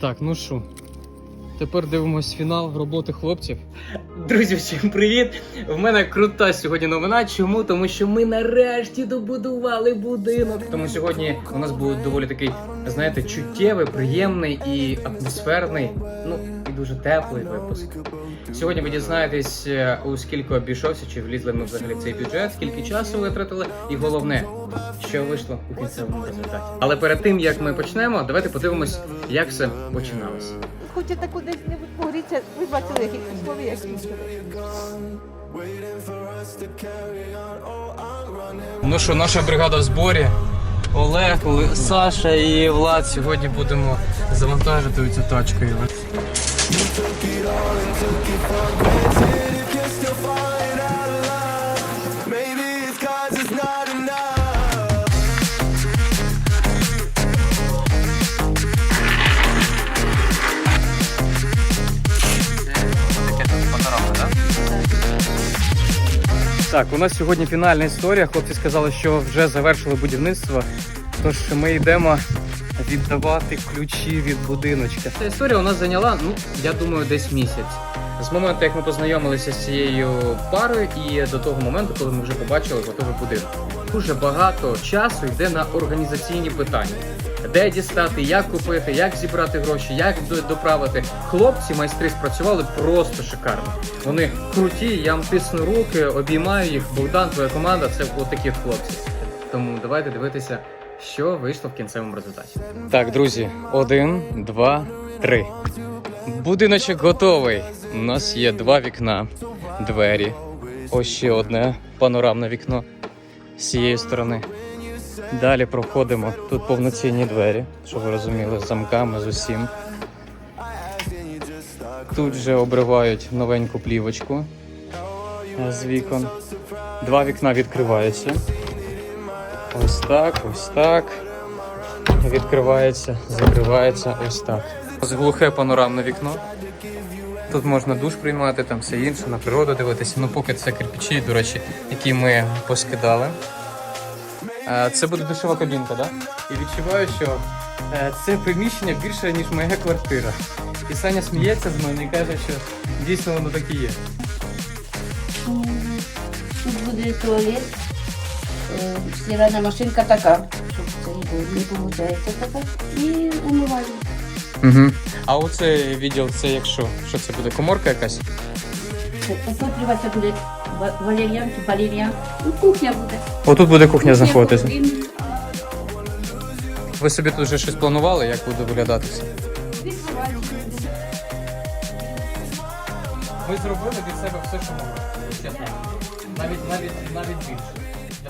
Так, ну що, тепер дивимось фінал роботи хлопців. Друзі, всім привіт! В мене крута сьогодні новина. Чому? Тому що ми нарешті добудували будинок. Тому сьогодні у нас був доволі такий, знаєте, чуттєвий, приємний і атмосферний, ну дуже теплий випуск. Сьогодні ви дізнаєтесь, е, у скільки обійшовся, чи влізли ми взагалі в цей бюджет, скільки часу витратили, і головне, що вийшло у кінцевому результаті. Але перед тим як ми почнемо, давайте подивимось, як все починалося. Хочете кудись-небудь погрітися, ви бачили, які условия, які. Ну що, наша бригада в зборі. Олег, Оле- Саша і Влад сьогодні будемо завантажити цю тачку. Так, у нас сьогодні фінальна історія. Хлопці сказали, що вже завершили будівництво. Тож ми йдемо віддавати ключі від будиночка. Ця історія у нас зайняла, ну я думаю, десь місяць. З моменту, як ми познайомилися з цією парою, і до того моменту, коли ми вже побачили готовий будинок. Дуже багато часу йде на організаційні питання. Де дістати, як купити, як зібрати гроші, як доправити. Хлопці, майстри спрацювали просто шикарно. Вони круті, я вам тисну руки, обіймаю їх. Богдан, твоя команда це отакі от хлопці. Тому давайте дивитися, що вийшло в кінцевому результаті. Так, друзі, один, два, три. Будиночок готовий. У нас є два вікна, двері. Ось ще одне панорамне вікно з цієї сторони. Далі проходимо. Тут повноцінні двері, щоб ви розуміли, з замками, з усім. Тут вже обривають новеньку плівочку з вікон. Два вікна відкриваються. Ось так, ось так. Відкривається, закривається ось так. Ось глухе панорамне вікно. Тут можна душ приймати, там все інше, на природу дивитися. Ну, поки це кирпичі, до речі, які ми поскидали. Е, Це буде душова кабінка, так? І відчуваю, що е, це приміщення більше, ніж моя квартира. І Саня сміється з мене і каже, що дійсно воно так і є. Тут буде туалет, стиральна машинка така, щоб це не виходить така. І умивальник. Угу. А оце відділ, це якщо? Що це буде? Коморка якась? Отоплюватися буде ва- валеріан чи валеріан. Ну, кухня буде. Отут буде кухня знаходитися. Ви собі тут вже щось планували, як буде виглядати все? Відкривальник. Ми зробили від себе все, що могли. Чесно. Навіть навіть навіть більше.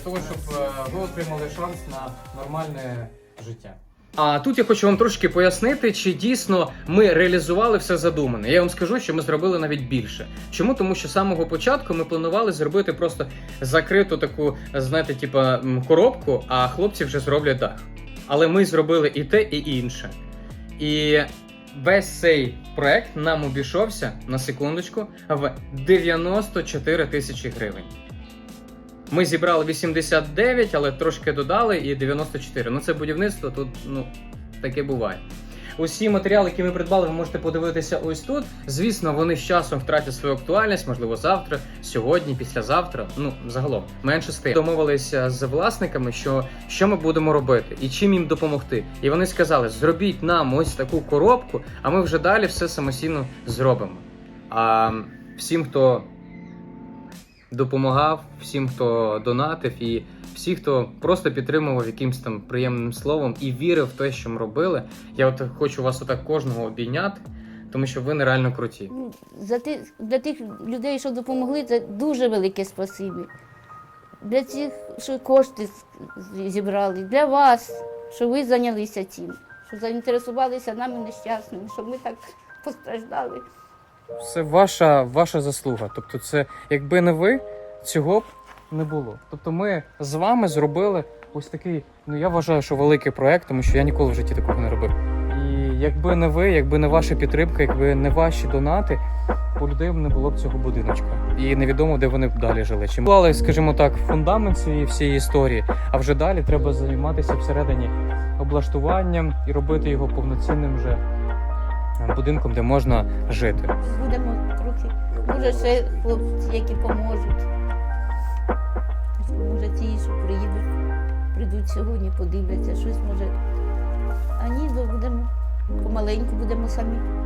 Для того, щоб е, ви отримали шанс на нормальне життя. А тут я хочу вам трошки пояснити, чи дійсно ми реалізували все задумане. Я вам скажу, що ми зробили навіть більше. Чому? Тому що з самого початку ми планували зробити просто закриту таку, знаєте, типа коробку, а хлопці вже зроблять дах. Але ми зробили і те, і інше. І весь цей проект нам обійшовся на секундочку в 94 тисячі гривень. Ми зібрали 89, але трошки додали і 94. Ну це будівництво тут ну таке буває. Усі матеріали, які ми придбали, ви можете подивитися ось тут. Звісно, вони з часом втратять свою актуальність, можливо, завтра, сьогодні, післязавтра. Ну загалом менше стає. Домовилися з власниками, що, що ми будемо робити і чим їм допомогти. І вони сказали: зробіть нам ось таку коробку, а ми вже далі все самостійно зробимо. А всім, хто допомагав всім, хто донатив, і всі, хто просто підтримував якимось там приємним словом і вірив в те, що ми робили. Я от хочу вас отак кожного обійняти, тому що ви нереально круті. Ну, За ти, для тих людей, що допомогли, це дуже велике спасибі. Для тих, що кошти зібрали, для вас, що ви зайнялися цим, що заінтересувалися нами нещасними, щоб ми так постраждали. Це ваша, ваша заслуга. Тобто, це якби не ви, цього б не було. Тобто, ми з вами зробили ось такий, ну я вважаю, що великий проект, тому що я ніколи в житті такого не робив. І якби не ви, якби не ваша підтримка, якби не ваші донати, у людей не було б цього будиночка. І невідомо, де вони б далі жили. Чи клали, скажімо так, фундамент цієї всієї історії, а вже далі треба займатися всередині облаштуванням і робити його повноцінним вже будинком, де можна жити. Будемо трохи. Може, ще хлопці, які поможуть. Може, ті, що приїдуть, прийдуть сьогодні, подивляться, щось може. А ні, то будемо помаленьку будемо самі.